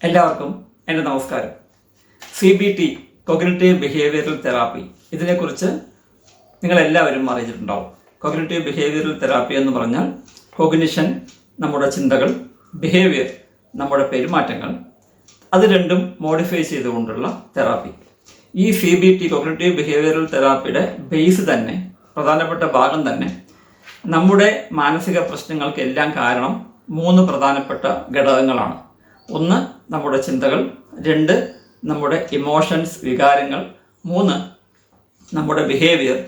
എല്ലാവർക്കും എന്റെ നമസ്കാരം. C B T cognitive behavioural therapy ഇതിനെക്കുറിച്ച് നിങ്ങളെല്ലാവരും അറിഞ്ഞിട്ടുണ്ടാവും. കൊഗ്നറ്റീവ് ബിഹേവിയറൽ തെറാപ്പി എന്ന് പറഞ്ഞാൽ കൊഗ്നിഷൻ നമ്മുടെ ചിന്തകൾ ബിഹേവിയർ നമ്മുടെ പെരുമാറ്റങ്ങൾ അത് രണ്ടും മോഡിഫൈ ചെയ്തുകൊണ്ടുള്ള തെറാപ്പി ഈ C B T cognitive behavioural തെറാപ്പിയുടെ base തന്നെ പ്രധാനപ്പെട്ട ഭാഗം തന്നെ നമ്മുടെ മാനസിക പ്രശ്നങ്ങൾക്കെല്ലാം കാരണം മൂന്ന് പ്രധാനപ്പെട്ട ഘടകങ്ങളാണ്. ഒന്ന് നമ്മുടെ ചിന്തകൾ രണ്ട് നമ്മുടെ ഇമോഷൻസ് വികാരങ്ങൾ മൂന്ന് നമ്മുടെ ബിഹേവിയർ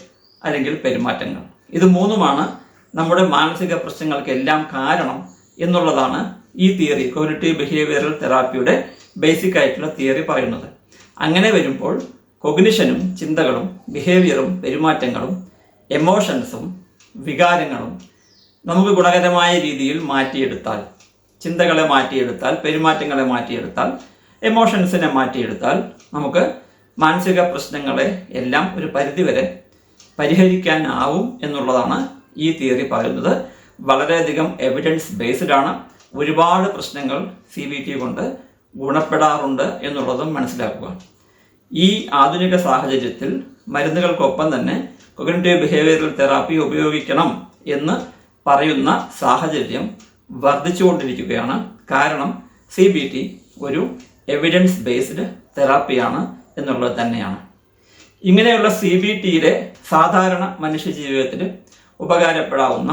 അല്ലെങ്കിൽ പെരുമാറ്റങ്ങൾ. ഇത് മൂന്നുമാണ് നമ്മുടെ മാനസിക പ്രശ്നങ്ങൾക്കെല്ലാം കാരണം എന്നുള്ളതാണ് ഈ തിയറി കോഗ്നിറ്റീവ് ബിഹേവിയറൽ തെറാപ്പിയുടെ ബേസിക് ആയിട്ടുള്ള തിയറി പറയുന്നത്. അങ്ങനെ വരുമ്പോൾ കൊഗ്നിഷനും ചിന്തകളും ബിഹേവിയറും പെരുമാറ്റങ്ങളും എമോഷൻസും വികാരങ്ങളും നമുക്ക് ഗുണകരമായ രീതിയിൽ മാറ്റിയെടുത്താൽ ചിന്തകളെ മാറ്റിയെടുത്താൽ പെരുമാറ്റങ്ങളെ മാറ്റിയെടുത്താൽ എമോഷൻസിനെ മാറ്റിയെടുത്താൽ നമുക്ക് മാനസിക പ്രശ്നങ്ങളെ എല്ലാം ഒരു പരിധിവരെ പരിഹരിക്കാനാവും എന്നുള്ളതാണ് ഈ തിയറി പറയുന്നത്. വളരെയധികം എവിഡൻസ് ബേസ്ഡ് ആണ്. ഒരുപാട് പ്രശ്നങ്ങൾ സി ബി ടി കൊണ്ട് ഗുണപ്പെടാറുണ്ട് എന്നുള്ളതും മനസ്സിലാക്കുക. ഈ ആധുനിക സാഹചര്യത്തിൽ മരുന്നുകൾക്കൊപ്പം തന്നെ കൊഗ്നറ്റീവ് ബിഹേവിയറൽ തെറാപ്പി ഉപയോഗിക്കണം എന്ന് പറയുന്ന സാഹചര്യം വർദ്ധിച്ചുകൊണ്ടിരിക്കുകയാണ്. കാരണം സി ബി ടി ഒരു എവിഡൻസ് ബേസ്ഡ് തെറാപ്പിയാണ് എന്നുള്ളത് തന്നെയാണ്. ഇങ്ങനെയുള്ള സി ബി ടിയിലെ സാധാരണ മനുഷ്യ ജീവിതത്തിൽ ഉപകാരപ്പെടാവുന്ന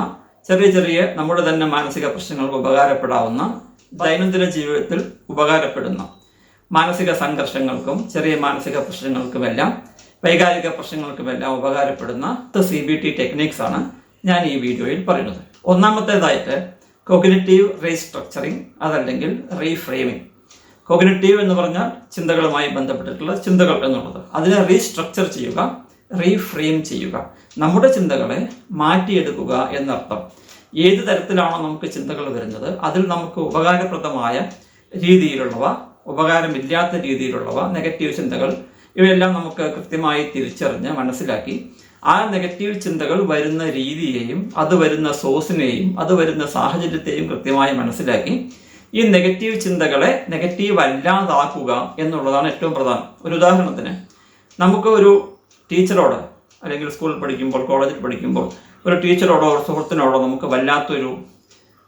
ചെറിയ ചെറിയ നമ്മുടെ തന്നെ മാനസിക പ്രശ്നങ്ങൾക്ക് ഉപകാരപ്പെടാവുന്ന ദൈനംദിന ജീവിതത്തിൽ ഉപകാരപ്പെടുന്ന മാനസിക സംഘർഷങ്ങൾക്കും ചെറിയ മാനസിക പ്രശ്നങ്ങൾക്കുമെല്ലാം വൈകാരിക പ്രശ്നങ്ങൾക്കുമെല്ലാം ഉപകാരപ്പെടുന്ന സി ബി ടി ടെക്നീക്സാണ് ഞാൻ ഈ വീഡിയോയിൽ പറയുന്നത്. ഒന്നാമത്തേതായിട്ട് കോഗ്നറ്റീവ് റീസ്ട്രക്ചറിങ് അതല്ലെങ്കിൽ റീഫ്രെയിമിംഗ് കോഗ്നറ്റീവ് എന്ന് പറഞ്ഞാൽ ചിന്തകളുമായി ബന്ധപ്പെട്ടിട്ടുള്ള ചിന്തകൾ എന്നുള്ളത്. അതിനെ റീസ്ട്രക്ചർ ചെയ്യുക റീഫ്രെയിം ചെയ്യുക. നമ്മുടെ ചിന്തകളെ മാറ്റിയെടുക്കുക എന്നർത്ഥം. ഏത് തരത്തിലാണോ നമുക്ക് ചിന്തകൾ വരുന്നത് അതിൽ നമുക്ക് ഉപകാരപ്രദമായ രീതിയിലുള്ളവ ഉപകാരമില്ലാത്ത രീതിയിലുള്ളവ നെഗറ്റീവ് ചിന്തകൾ ഇവയെല്ലാം നമുക്ക് കൃത്യമായി തിരിച്ചറിഞ്ഞ് മനസ്സിലാക്കി ആ നെഗറ്റീവ് ചിന്തകൾ വരുന്ന രീതിയെയും അത് വരുന്ന സോഴ്സിനെയും അത് വരുന്ന സാഹചര്യത്തെയും കൃത്യമായി മനസ്സിലാക്കി ഈ നെഗറ്റീവ് ചിന്തകളെ നെഗറ്റീവ് അല്ലാതാക്കുക എന്നുള്ളതാണ് ഏറ്റവും പ്രധാനം. ഒരു ഉദാഹരണത്തിന് നമുക്ക് ഒരു ടീച്ചറോട് അല്ലെങ്കിൽ സ്കൂളിൽ പഠിക്കുമ്പോൾ കോളേജിൽ പഠിക്കുമ്പോൾ ഒരു ടീച്ചറോടോ ഒരു സുഹൃത്തിനോടോ നമുക്ക് വല്ലാത്തൊരു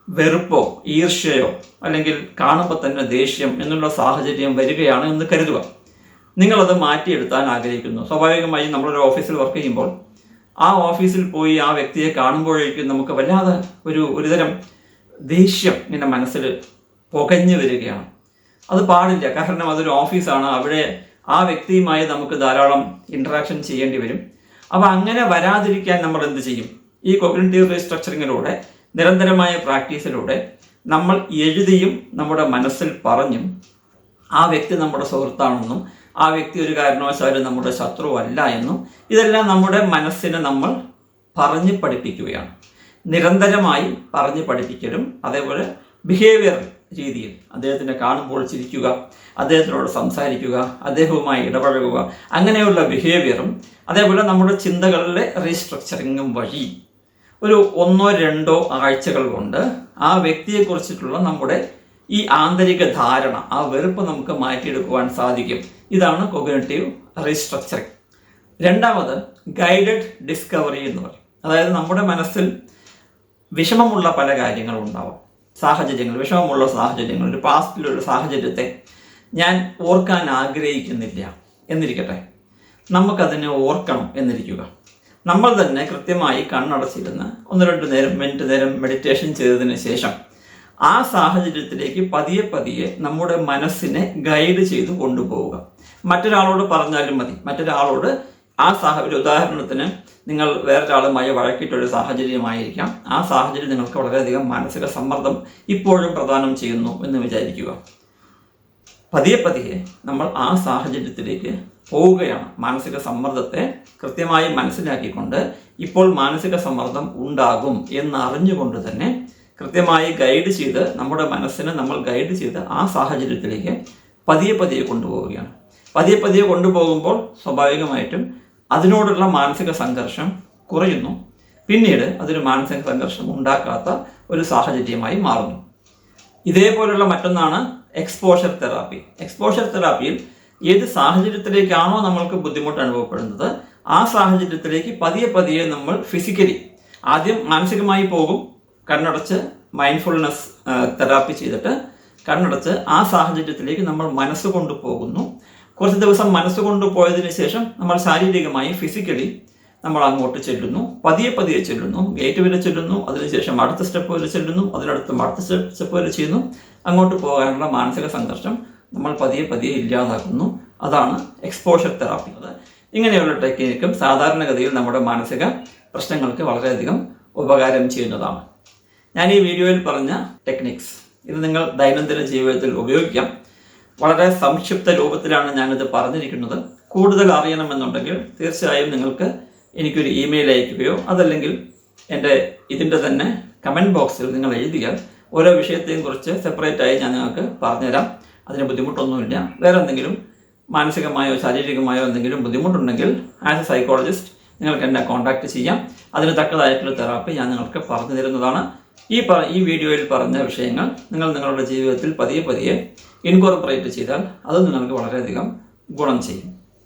വെറുപ്പോ ഈർഷ്യയോ അല്ലെങ്കിൽ കാണുമ്പോൾ തന്നെ ദേഷ്യം എന്നുള്ള സാഹചര്യം വരികയാണ് എന്ന് കരുതുക. നിങ്ങളത് മാറ്റിയെടുത്താൻ ആഗ്രഹിക്കുന്നു. സ്വാഭാവികമായും നമ്മളൊരു ഓഫീസിൽ വർക്ക് ചെയ്യുമ്പോൾ ആ ഓഫീസിൽ പോയി ആ വ്യക്തിയെ കാണുമ്പോഴേക്കും നമുക്ക് വല്ലാതെ ഒരു ഒരുതരം ദേഷ്യം ഇങ്ങനെ മനസ്സിൽ പുകഞ്ഞു വരികയാണ്. അത് പാടില്ല. കാരണം അതൊരു ഓഫീസാണ്. അവിടെ ആ വ്യക്തിയുമായി നമുക്ക് ധാരാളം ഇൻട്രാക്ഷൻ ചെയ്യേണ്ടി വരും. അപ്പോൾ അങ്ങനെ വരാതിരിക്കാൻ നമ്മൾ എന്ത് ചെയ്യും? ഈ കോഗ്നേറ്റീവ് റീസ്ട്രക്ചറിങ്ങിലൂടെ നിരന്തരമായ പ്രാക്ടീസിലൂടെ നമ്മൾ എഴുതിയും നമ്മുടെ മനസ്സിൽ പറഞ്ഞും ആ വ്യക്തി നമ്മുടെ സുഹൃത്താണെന്നും ആ വ്യക്തി ഒരു കാരണവശാലും നമ്മുടെ ശത്രുവല്ല എന്നും ഇതെല്ലാം നമ്മുടെ മനസ്സിനെ നമ്മൾ പറഞ്ഞു പഠിപ്പിക്കുകയാണ്. നിരന്തരമായി പറഞ്ഞു പഠിപ്പിക്കലും അതേപോലെ ബിഹേവിയർ രീതിയിൽ അദ്ദേഹത്തിനെ കാണുമ്പോൾ ചിരിക്കുക അദ്ദേഹത്തിനോട് സംസാരിക്കുക അദ്ദേഹവുമായി ഇടപഴകുക അങ്ങനെയുള്ള ബിഹേവിയറും അതേപോലെ നമ്മുടെ ചിന്തകളിലെ റീസ്ട്രക്ചറിങ്ങും വഴി ഒരു ഒന്നോ രണ്ടോ ആഴ്ചകൾ കൊണ്ട് ആ വ്യക്തിയെക്കുറിച്ചിട്ടുള്ള നമ്മുടെ ഈ ആന്തരിക ധാരണ ആ വെറുപ്പ് നമുക്ക് മാറ്റിയെടുക്കുവാൻ സാധിക്കും. ഇതാണ് കോഗ്നറ്റീവ് റീസ്ട്രക്ചറിങ് രണ്ടാമത് ഗൈഡഡ് ഡിസ്കവറി എന്ന് പറയും. അതായത് നമ്മുടെ മനസ്സിൽ വിഷമമുള്ള പല കാര്യങ്ങളും ഉണ്ടാവാം സാഹചര്യങ്ങൾ വിഷമമുള്ള സാഹചര്യങ്ങൾ ഒരു പാസ്റ്റിലുള്ള സാഹചര്യത്തെ ഞാൻ ഓർക്കാൻ ആഗ്രഹിക്കുന്നില്ല എന്നിരിക്കട്ടെ. നമുക്കതിനെ ഓർക്കണം എന്നിരിക്കുക. നമ്മൾ തന്നെ കൃത്യമായി കണ്ണടച്ചിരുന്ന് ഒന്ന് രണ്ട് നേരം മിനിറ്റ് നേരം മെഡിറ്റേഷൻ ചെയ്തതിന് ശേഷം ആ സാഹചര്യത്തിലേക്ക് പതിയെ പതിയെ നമ്മുടെ മനസ്സിനെ ഗൈഡ് ചെയ്ത് കൊണ്ടുപോവുക. മറ്റൊരാളോട് പറഞ്ഞാലും മതി. മറ്റൊരാളോട് ആ സാഹചര്യം ഉദാഹരണത്തിന് നിങ്ങൾ വേറൊരാളുമായി വഴക്കിട്ടൊരു സാഹചര്യമായിരിക്കാം. ആ സാഹചര്യം നിങ്ങൾക്ക് വളരെയധികം മാനസിക സമ്മർദ്ദം ഇപ്പോഴും പ്രദാനം ചെയ്യുന്നു എന്ന് വിചാരിക്കുക. പതിയെ പതിയെ നമ്മൾ ആ സാഹചര്യത്തിലേക്ക് പോവുകയാണ്. മാനസിക സമ്മർദ്ദത്തെ കൃത്യമായി മനസ്സിലാക്കിക്കൊണ്ട് ഇപ്പോൾ മാനസിക സമ്മർദ്ദം ഉണ്ടാകും എന്നറിഞ്ഞുകൊണ്ട് തന്നെ കൃത്യമായി ഗൈഡ് ചെയ്ത് നമ്മുടെ മനസ്സിനെ നമ്മൾ ഗൈഡ് ചെയ്ത് ആ സാഹചര്യത്തിലേക്ക് പതിയെ പതിയെ കൊണ്ടുപോവുകയാണ്. പതിയെ പതിയെ കൊണ്ടുപോകുമ്പോൾ സ്വാഭാവികമായിട്ടും അതിനോടുള്ള മാനസിക സംഘർഷം കുറയുന്നു. പിന്നീട് അതൊരു മാനസിക സംഘർഷം ഉണ്ടാക്കാത്ത ഒരു സാഹചര്യമായി മാറുന്നു. ഇതേപോലുള്ള മറ്റൊന്നാണ് എക്സ്പോഷർ തെറാപ്പി എക്സ്പോഷർ തെറാപ്പിയിൽ ഏത് സാഹചര്യത്തിലേക്കാണോ നമ്മൾക്ക് ബുദ്ധിമുട്ട് അനുഭവപ്പെടുന്നത് ആ സാഹചര്യത്തിലേക്ക് പതിയെ പതിയെ നമ്മൾ ഫിസിക്കലി ആദ്യം മാനസികമായി പോകും കണ്ണടച്ച് മൈൻഡ്ഫുൾനെസ് തെറാപ്പി ചെയ്തിട്ട് കണ്ണടച്ച് ആ സാഹചര്യത്തിലേക്ക് നമ്മൾ മനസ്സ് കൊണ്ടുപോകുന്നു. കുറച്ച് ദിവസം മനസ്സ് കൊണ്ടുപോയതിനു ശേഷം നമ്മൾ ശാരീരികമായി ഫിസിക്കലി നമ്മൾ അങ്ങോട്ട് ചെല്ലുന്നു. പതിയെ പതിയെ ചെല്ലുന്നു. ഗേറ്റ് വരെ ചെല്ലുന്നു. അതിനുശേഷം അടുത്ത സ്റ്റെപ്പ് വരെ ചെല്ലുന്നു. അതിനടുത്ത് അടുത്ത സ്റ്റെപ്പ് വരെ ചെയ്യുന്നു. അങ്ങോട്ട് പോകാനുള്ള മാനസിക സംഘർഷം നമ്മൾ പതിയെ പതിയെ ഇല്ലാതാക്കുന്നു. അതാണ് എക്സ്പോഷർ തെറാപ്പി അത് ഇങ്ങനെയുള്ള ടെക്നിക്കും സാധാരണഗതിയിൽ നമ്മുടെ മാനസിക പ്രശ്നങ്ങൾക്ക് വളരെയധികം ഉപകാരം ചെയ്യുന്നതാണ്. ഞാൻ ഈ വീഡിയോയിൽ പറഞ്ഞ ടെക്നിക്സ് ഇത് നിങ്ങൾ ദൈനംദിന ജീവിതത്തിൽ ഉപയോഗിക്കാം. വളരെ സംക്ഷിപ്ത രൂപത്തിലാണ് ഞാനിത് പറഞ്ഞിരിക്കുന്നത്. കൂടുതൽ അറിയണമെന്നുണ്ടെങ്കിൽ തീർച്ചയായും നിങ്ങൾക്ക് എനിക്കൊരു ഇമെയിൽ അയക്കുകയോ അതല്ലെങ്കിൽ എന്റെ ഇതിന്റെ തന്നെ കമന്റ് ബോക്സിൽ നിങ്ങൾ എഴുതിയാൽ ഓരോ വിഷയത്തെയും കുറിച്ച് സെപ്പറേറ്റായി ഞാൻ നിങ്ങൾക്ക് പറഞ്ഞുതരാം. അതിന് ബുദ്ധിമുട്ടൊന്നുമില്ല. വേറെ എന്തെങ്കിലും മാനസികമായോ ശാരീരികമായോ എന്തെങ്കിലും ബുദ്ധിമുട്ടുണ്ടെങ്കിൽ ആസ് എ സൈക്കോളജിസ്റ്റ് നിങ്ങൾക്ക് എന്നെ കോൺടാക്റ്റ് ചെയ്യാം. അതിന് തക്കതായിട്ടുള്ള തെറാപ്പി ഞാൻ നിങ്ങൾക്ക് പറഞ്ഞു തരുന്നതാണ് ഈ ഈ വീഡിയോയിൽ പറഞ്ഞ വിഷയങ്ങൾ നിങ്ങൾ നിങ്ങളുടെ ജീവിതത്തിൽ പതിയെ പതിയെ ഇൻകോർപ്പറേറ്റ് ചെയ്താൽ അത് നിങ്ങൾക്ക് വളരെയധികം ഗുണം ചെയ്യും.